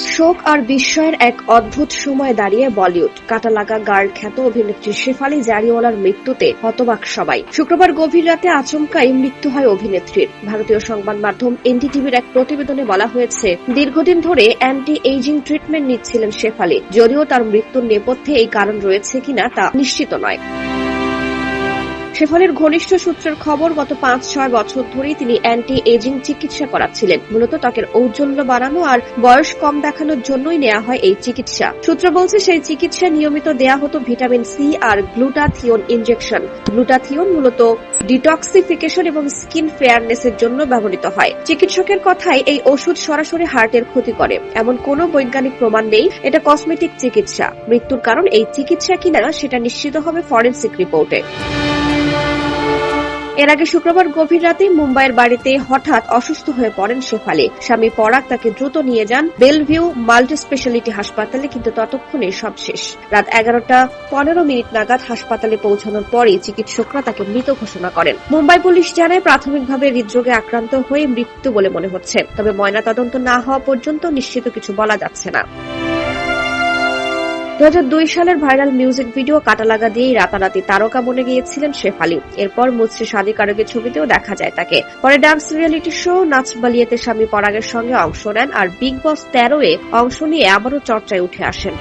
শোক আর বিস্ময়ের এক অদ্ভুত সময় দাঁড়িয়ে বলিউড। কাটা লাগা গার্ল খ্যাত অভিনেত্রী শেফালি জারিওয়ালার মৃত্যুতে হতবাক সবাই। শুক্রবার গভীর রাতে আচমকাই মৃত্যু হয় অভিনেত্রীর। ভারতীয় সংবাদ মাধ্যম এনডিটিভির এক প্রতিবেদনে বলা হয়েছে, দীর্ঘদিন ধরে অ্যান্টি এইজিং ট্রিটমেন্ট নিচ্ছিলেন শেফালি। যদিও তার মৃত্যুর নেপথ্যে এই কারণ রয়েছে কিনা তা নিশ্চিত নয়। শেফালির ঘনিষ্ঠ সূত্রের খবর, গত পাঁচ ছয় বছর ধরেই তিনি অ্যান্টি এজিং চিকিৎসা করাচ্ছিলেন। মূলত ত্বকের ঔজ্জ্বল্য বাড়ানো আর বয়স কম দেখানোর জন্যই নেওয়া হয় এই চিকিৎসা। সূত্র বলছে, সেই চিকিৎসা নিয়মিত দেয়া হতো ভিটামিন সি আর গ্লুটাথিওন ইনজেকশন। গ্লুটাথিওন মূলত ডিটক্সিফিকেশন এবং স্কিন ফেয়ারনেসের জন্য ব্যবহৃত হয়। চিকিৎসকের কথায়, এই ওষুধ সরাসরি হার্টের ক্ষতি করে। এমন কোনো বৈজ্ঞানিক প্রমাণ নেই, এটা কসমেটিক চিকিৎসা। মৃত্যুর কারণ এই চিকিৎসা কিনা, সেটা নিশ্চিত হবে ফরেন্সিক রিপোর্টে। এর আগে শুক্রবার গভীর রাতে মুম্বাইয়ের বাড়িতে হঠাৎ অসুস্থ হয়ে পড়েন শেফালি। স্বামী পরাগ তাকে দ্রুত নিয়ে যান বেলভিউ মাল্টি স্পেশালিটি হাসপাতালে, কিন্তু ততক্ষণে সব শেষ। রাত এগারোটা পনেরো মিনিট নাগাদ হাসপাতালে পৌঁছানোর পরে চিকিৎসকরা তাকে মৃত ঘোষণা করেন। মুম্বাই পুলিশ জানায়, প্রাথমিকভাবে হৃদরোগে আক্রান্ত হয়ে মৃত্যু বলে মনে হচ্ছে। তবে ময়নাতদন্ত না হওয়া পর্যন্ত নিশ্চিত কিছু বলা যাচ্ছে না। দু হাজার দুই সালের ভাইরাল মিউজিক ভিডিও কাটা লাগা দিয়েই রাতারাতি তারকা বনে গিয়েছিলেন শেফালি এরপর মুসরি শাদি কারকের ছবিতেও দেখা যায় তাকে। পরে ডান্স রিয়েলিটি শো, নাচ বালিয়েতে স্বামী পরাগের সঙ্গে অংশ নেন আর বিগ বস তেরো এ অংশ নিয়ে আবারও চর্চায় উঠে আসেন।